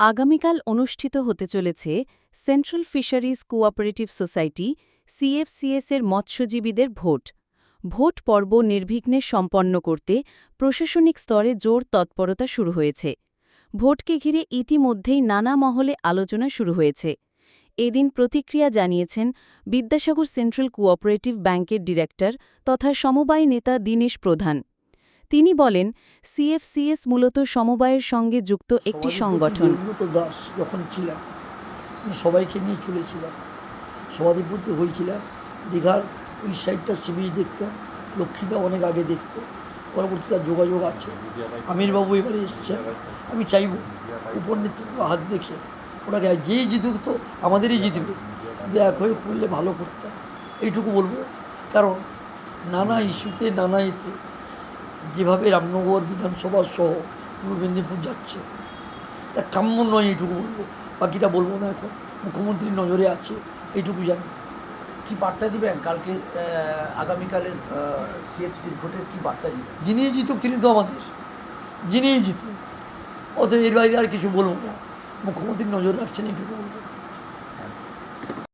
আগামীকাল অনুষ্ঠিত হতে চলেছে central fisheries cooperative society CFCS এর মৎস্যজীবীদের ভোট। ভোট পর্ব নির্বিঘ্নে সম্পন্ন করতে প্রশাসনিক স্তরে জোর তৎপরতা শুরু হয়েছে। ভোটকে ঘিরে ইতিমধ্যেই নানা মহলে আলোচনা শুরু হয়েছে। এদিন প্রতিক্রিয়া জানিয়েছেন বিদ্যাসাগর সেন্ট্রাল কোঅপারেটিভ ব্যাংকের ডিরেক্টর তথা সমবায় নেতা দীনেশ প্রধান। তিনি বলেন সিএফসিএস মূলত সমবায়ের সঙ্গে যুক্ত একটি সংগঠন। দাস যখন ছিলাম আমি সবাইকে নিয়ে চলেছিলাম। সভাধিপতি হয়েছিলাম দীঘার ওই সাইডটা সি বিচ দেখতাম লক্ষ্মীদা অনেক আগে দেখতো পরবর্তীতে তার যোগাযোগ আছে। আমিরবাবু এবারে এসছেন আমি চাইব উপর নেতৃত্ব হাত দেখে ওটাকে যেই জিতুক তো আমাদেরই জিতবে। কিন্তু এক হয়ে করলে ভালো করতাম এইটুকু বলব। কারণ নানা ইস্যুতে নানা এতে যেভাবে রামনগর বিধানসভা সহ পূর্ব মেদিনীপুর যাচ্ছে তা কাম্য নয় এইটুকু বলব। বাকিটা বলব না এখন। মুখ্যমন্ত্রীর নজরে আছে এইটুকু জানি। কি বার্তা দিবেন? কালকে আগামীকালের সিএফসির ভোটের কি বার্তা দিবেন? যিনি জিতুক তিনি তো আমাদের। যিনিই জিতুক অতএব এর বাইরে আর কিছু বলব না। মুখ্যমন্ত্রীর নজর রাখছেন এইটুকু বলব।